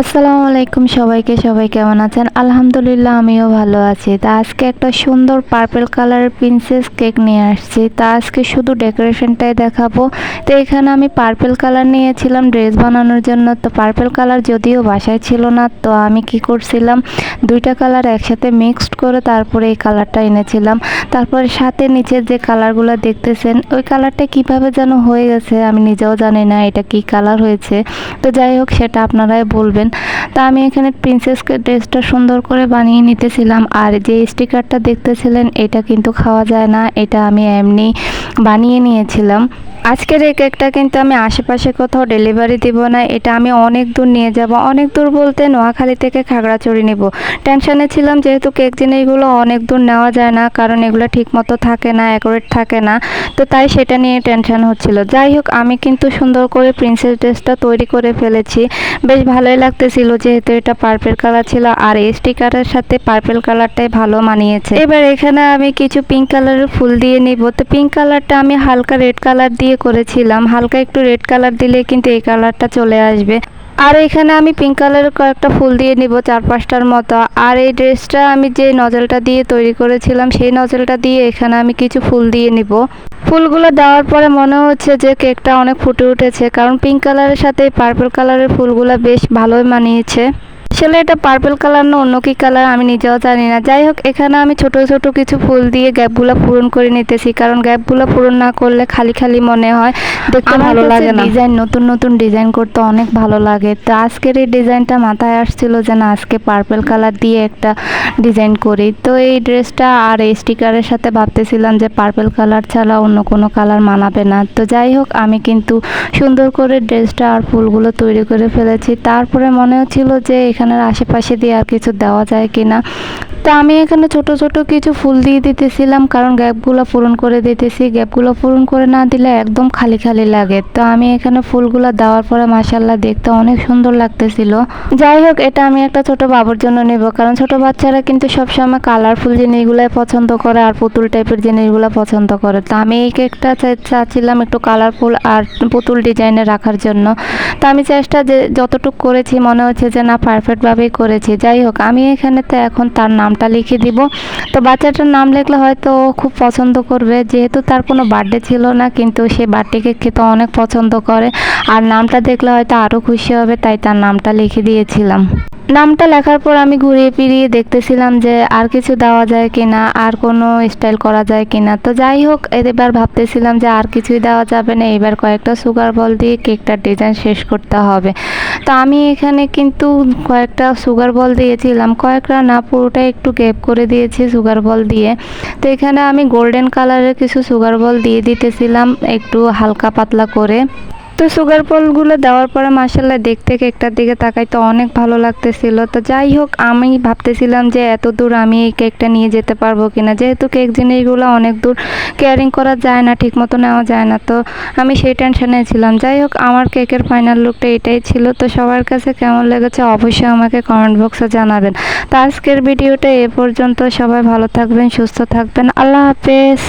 আসসালামু আলাইকুম সবাইকে, সবাই কেমন আছেন? আলহামদুলিল্লাহ, আমিও ভালো আছি। তা আজকে একটা সুন্দর পার্পেল কালারের প্রিন্সেস কেক নিয়ে আসছি। তা আজকে শুধু ডেকোরেশনটাই দেখাবো। তো এখানে আমি পার্পেল কালার নিয়েছিলাম ড্রেস বানানোর জন্য। তো পার্পেল কালার যদিও বাসায় ছিল না, তো আমি কি করছিলাম? দুইটা কালার একসাথে মিক্সড করে তারপরে এই কালারটা এনেছিলাম। তারপরে সাথে নিচের যে কালারগুলো দেখতেছেন, ওই কালারটা কীভাবে যেন হয়ে গেছে আমি নিজেও জানি না এটা কি কালার হয়েছে। তো যাই হোক, সেটা আপনারাই বলবেন। তা আমি এখানে প্রিন্সেস ড্রেসটা সুন্দর করে বানিয়ে নিতেছিলাম। আর যে স্টিকারটা দেখতেছিলেন, এটা কিন্তু খাওয়া যায় না। এটা আমি এমনি বানিয়ে নিয়েছিলাম। আজকের এই কেকটা কিন্তু আমি আশেপাশে কোথাও ডেলিভারি দিব না। এটা আমি অনেক দূর নিয়ে যাব। অনেক দূর বলতে নোয়াখালী থেকে খাগড়াছড়ি নেব। টেনশনে ছিলাম যেহেতু কেক জিনিসগুলো অনেক দূর নেওয়া যায় না, কারণ এগুলো ঠিক মতো থাকে না অ্যাকুরেট থাকে না। তো তাই সেটা নিয়ে টেনশন হচ্ছিল। যাই হোক, আমি কিন্তু সুন্দর করে প্রিন্সেস ড্রেসটা তৈরি করে ফেলেছি। বেশ ভালোই লাগতেছিল যেহেতু এটা পার্পেল কালার ছিল আর এই স্টিকারের সাথে পার্পেল কালারটাই ভালো মানিয়েছে। এবার এখানে আমি কিছু পিঙ্ক কালারের ফুল দিয়ে নিব। তো পিঙ্ক কালারটা আমি হালকা রেড কালার দিয়ে করেছিলাম। হালকা একটু রেড কালার দিলে কিন্তু এই কালারটা চলে আসবে। আর এখানে আমি পিঙ্ক কালারের কয়েকটা ফুল দিয়ে নিব চার পাঁচটার মতো। আর এই ড্রেসটা আমি যে নজলটা দিয়ে তৈরি করেছিলাম, সেই নজলটা দিয়ে এখানে আমি কিছু ফুল দিয়ে নিব। ফুলগুলো দেওয়ার পরে মনে হচ্ছে যে কেকটা অনেক ফুটে উঠেছে, কারণ পিঙ্ক কালারের সাথে পার্পল কালারের ফুলগুলো বেশ ভালোই মানিয়েছে। আসলে এটা পার্পল কালার না অন্য কি কালার আমি নিজেও জানি না। যাই হোক এখানে আমি ছোট ছোট কিছু ফুল দিয়ে গ্যাপগুলো পূরণ করে নিতেছি কারণ গ্যাপগুলো পূরণ না করলে খালি খালি মনে হয় দেখতে ভালো লাগে না। ডিজাইন নতুন নতুন ডিজাইন করতে অনেক ভালো লাগে। তো আজকের এই ডিজাইনটা মাথায় আসছিল যে না আজকে পার্পল কালার দিয়ে একটা ডিজাইন করি। তো এই ড্রেসটা আর এই স্টিকারের সাথে ভাবতেছিলাম যে পার্পল কালার ছাড়া অন্য কোনো কালার মানাবে না। তো যাই হোক আমি কিন্তু সুন্দর করে ড্রেসটা আর ফুলগুলো তৈরি করে ফেলেছি। তারপরে মনে হচ্ছিল যে এখানে এখানের আশেপাশে দিয়ে আর কিছু দেওয়া যায় কিনা। তো আমি এখানে ছোট ছোট কিছু ফুল দিয়ে দিতেছিলাম, কারণ গ্যাপগুলো পূরণ করে দিতেছি। গ্যাপগুলো পূরণ করে না দিলে একদম খালি খালি লাগে। তো আমি এখানে ফুলগুলো দেওয়ার পরে মাসাল্লাহ দেখতে অনেক সুন্দর লাগতেছিল। যাই হোক, এটা আমি একটা ছোট বাবুর জন্য নেব, কারণ ছোট বাচ্চারা কিন্তু সবসময় কালারফুল জিনিসগুলাই পছন্দ করে আর পুতুল টাইপের জিনিসগুলো পছন্দ করে। তো আমি এই কেকটা চাচ্ছিলাম একটু কালারফুল আর পুতুল ডিজাইনে রাখার জন্য। তো আমি চেষ্টা যে যতটুকু করেছি, মনে হচ্ছে যে না পারফেক্টভাবেই করেছি। যাই হোক, আমি এখানে তো এখন তার নামটা লিখে দিব। তো বাচ্চাটার নাম লিখলে হয়তো ও খুব পছন্দ করবে। যেহেতু তার কোনো বার্থডে ছিল না, কিন্তু সে বার্থডে খেতে অনেক পছন্দ করে। আর নামটা দেখলে হয়তো আরও খুশি হবে, তাই তার নামটা লিখে দিয়েছিলাম। নামটা লেখার পর আমি ঘুরিয়ে ফিরিয়ে দেখতেছিলাম যে আর কিছু দেওয়া যায় কিনা, আর কোনো স্টাইল করা যায় কিনা। তো যাই হোক, এবার ভাবতেছিলাম যে আর কিছুই দেওয়া যাবে না, এবার কয়েকটা সুগার বল দিয়ে কেকটার ডিজাইন শেষ করতে হবে। তো আমি এখানে কিন্তু কয়েকটা সুগার বল দিয়েছিলাম, কয়েকটা না পুরোটাই একটু গ্যাপ করে দিয়েছি সুগার বল দিয়ে। তো এখানে আমি গোল্ডেন কালারের কিছু সুগার বল দিয়ে দিতেছিলাম, একটু হালকা পাতলা করে। তো সুগার বলগুলো দেওয়ার পরে মাসাল্লাহ দেখতে কেকটার দিকে তাকাই তো অনেক ভালো লাগতেছিল। তো যাই হোক, আমি ভাবতেছিলাম যে এত দূর আমি এই কেকটা নিয়ে যেতে পারব কিনা। যেহেতু কেক জিনিসগুলো অনেক দূর কেয়ারিং করা যায় না ঠিক মতো নেওয়া যায় না, তো আমি সেই টেনশনে ছিলাম। যাই হোক, আমার কেকের ফাইনাল লুকটা এটাই ছিল। তো সবার কাছে কেমন লেগেছে অবশ্যই আমাকে কমেন্ট বক্সে জানাবেন। তো আজকের ভিডিওটা এ পর্যন্ত সবাই ভালো থাকবেন, সুস্থ থাকবেন। আল্লাহ হাফেজ।